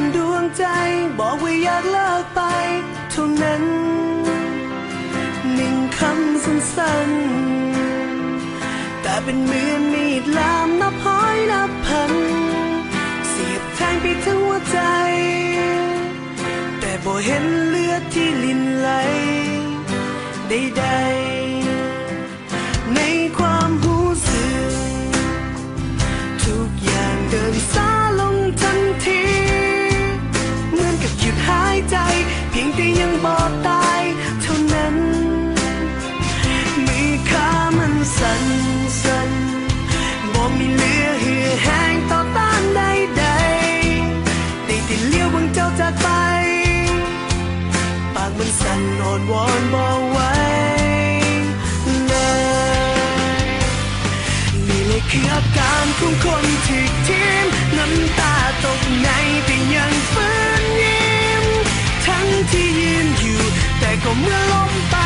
เป็นดวงใจ บอกว่าอยากเลิกไปเท่านั้นหนึ่งคำสั้นๆ แต่เป็นเหมือนมีดลามนับห้อยนับพัน เสียบแทงไปทั้งหัวใจ แต่บ่เห็นเลือดที่ลินไหลใดๆในความ คืออาการของคนที่ทิ้มน้ำตาตกในแต่ยังฟื้นยิ้ม ทั้งที่ยืนอยู่ แต่ก็เมื่อล้มไป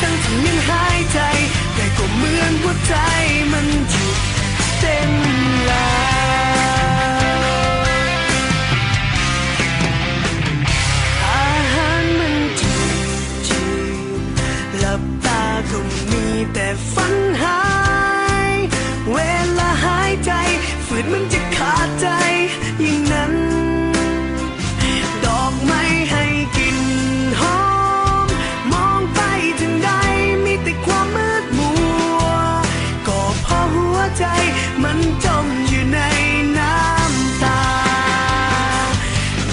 ทั้งที่ยังหายใจ แต่ก็เหมือนหัวใจมันหยุดเต้นแล้วอาหารมันจืดจืดหลับตาก็มีแต่ฝัน ฝืนมันจะขาดใจอย่างนั้น ดอกไม้ให้กลินหอม มองไปถึงใดมีแต่ความมืดมัว ก็เพราะหัวใจมันจมอยู่ในน้ำตา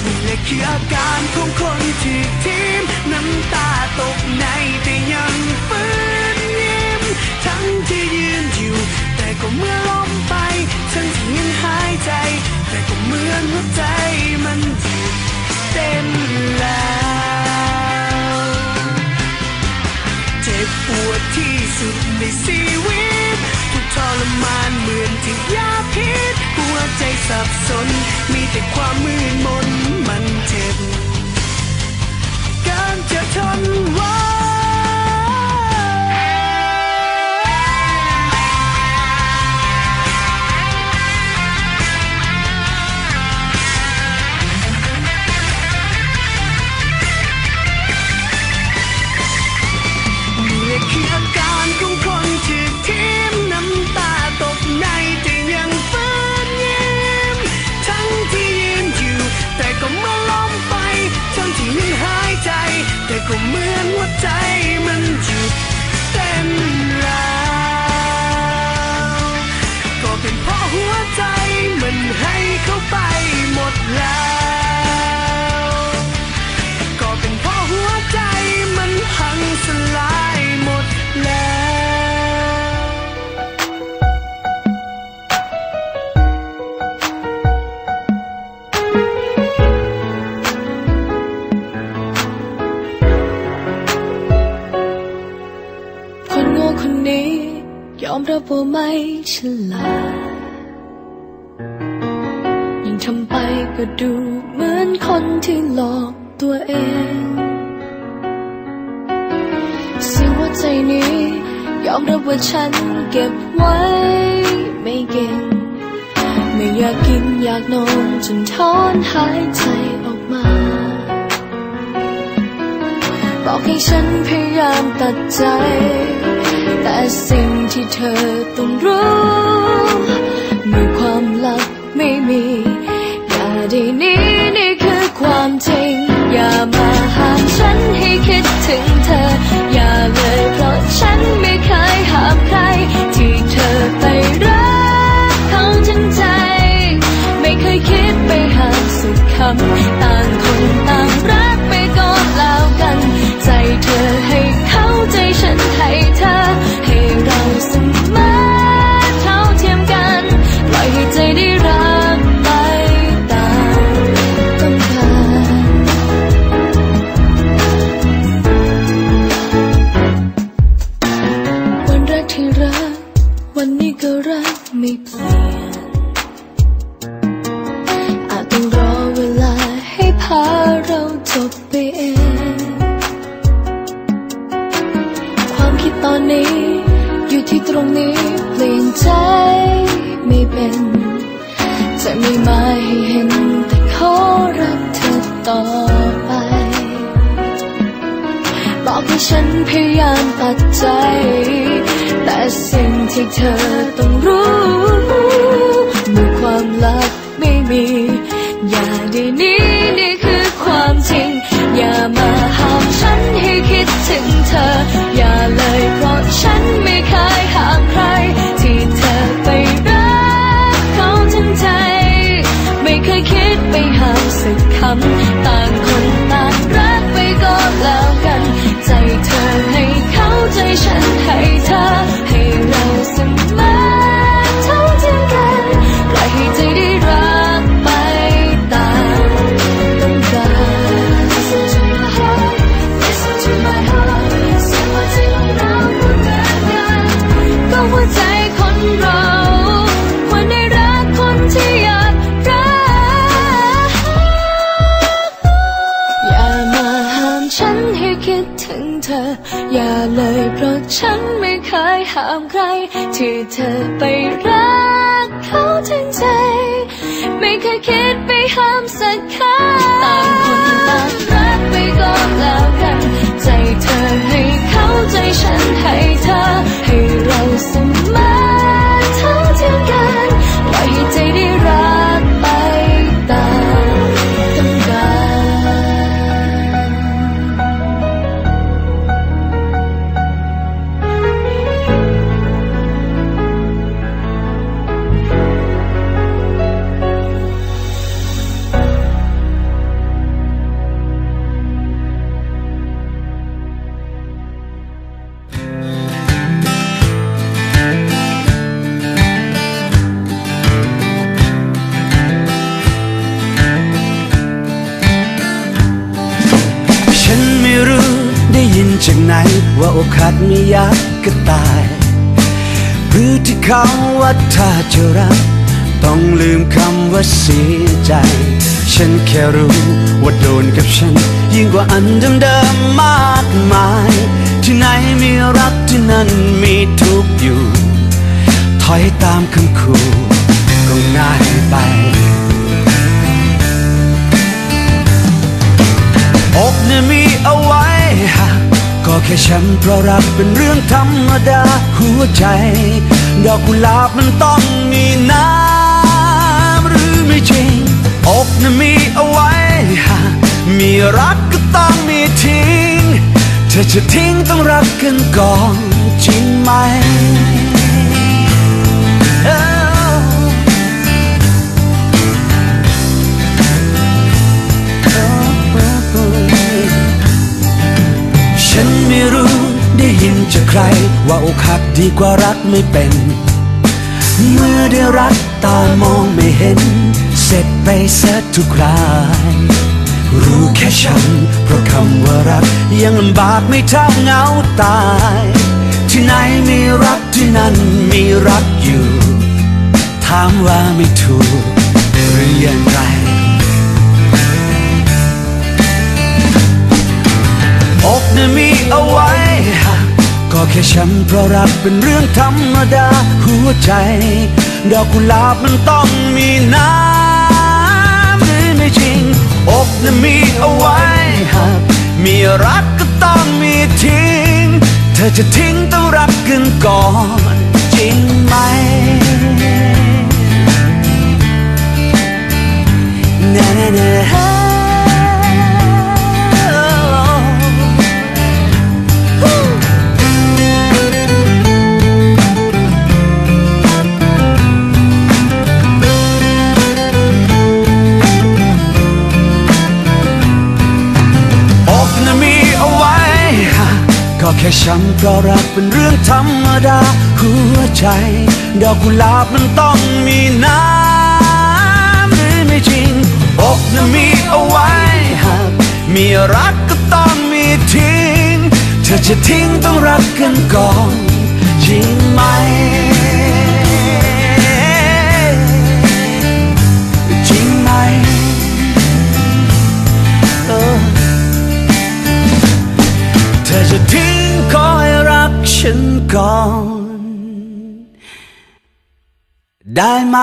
นี่แหละคืออาการของคนที่ทิ้มน้ำตาตกในแต่ยังฟื้นยิ้มทั้งที่ยืนอยู่ แต่ก็เมื่อลมายใจ แต่ก็เหมือนหัวใจมันหยุดเต้นแล้วเจ็บปวดที่สุดในชีวิตทุกทรมานเหมือนที่ยาพิษหัวใจสับสน มีแต่ความมืดมนมันเจ็บการจะทนไว้ แต่ ว่าไม่ฉลาดยิ่งทำไปก็ดูเหมือนคนที่หลอกตัวเองสียงหัวใจนี้ ยอมรับว่าฉันเก็บไว้ไม่เก่ง ไม่อยากกินอยากนอนจนถอนหายใจออกมา บอกให้ฉันพยายามตัดใจ ที่เธ ม่มาให้เห็นแต่ขอรักเธอต่อไป บอกให้ฉันพยายามตัดใจ แต่สิ่งที่เธอต้องรู้เมื่อความลับไม่มี อย่าได้นี้ ถามใคร ที่เธอไปรักเขาทั้งใจ ไม่เคยคิดไปห้ามสักครั้งต่างคนต่างรักไปก็แล้วกัน ใจเธอให้เขาใจฉันให้เธอให้ ยินจากไหนว่าอกหักไม่อยากก็ตายหรือที่เขาว่าถ้าจะรักต้องลืมคำว่าเสียใจ ฉันแค่รู้ว่าโดนกับฉัน ยิ่งกว่าอันเดิมๆมากมาย ที่ไหนมีรักที่นั่นมีทุกอยู่ ถอยตามคำขู่ก็ง่ายไปอกเนี่ยมีเอาไว้หัก ก็แค่ช้ำเพราะรักเป็นเรื่องธรรมดาหัวใจ ดอกกุหลาบมันต้องมีน้ำหรือไม่จริง อกนี่ยมีเอาไว้หักมีรักก็ต้องมีทิ้ง เธอจะทิ้งต้องรักกันก่อนจริงไหม ฉันไม่รู้ได้ยินจากใคร ว่าอกหักดีกว่ารักไม่เป็น เมื่อได้รักตามองไม่เห็น เสร็จไปเสียทุกรายรู้แค่ฉัน เพราะคำว่ารัก ยังลำบากไม่เท่าเหงาตาย ที่ไหนมีรักที่นั่นมีรักอยู่ ถามว่าไม่ถูกหรืออย่างไร นี่ยมีเอาไว้หักก็แค่ช้ำเพราะรักเป็นเรื่องธรรมดาหัวใจ ดอกกุหลาบมันต้องมีน้ำหรือไม่จริง อกนี่ยมีเอาไว้หักมีรักก็ต้องมีทิ้ง เธอจะทิ้งต้องรักกันก่อนจริงไหมนะนะนะ ใจ ดอกกุหลาบมันต้องมีน้ำหรือไม่จริงอกนะมีเอาไว้หักมีรักก็ต้องมีทิ้ง เธอจะทิ้งต้องรักกันก่อนจริงไหมจริงไหมเออเธอจะทิ้งคอยรักฉันก่อน ได้ไหม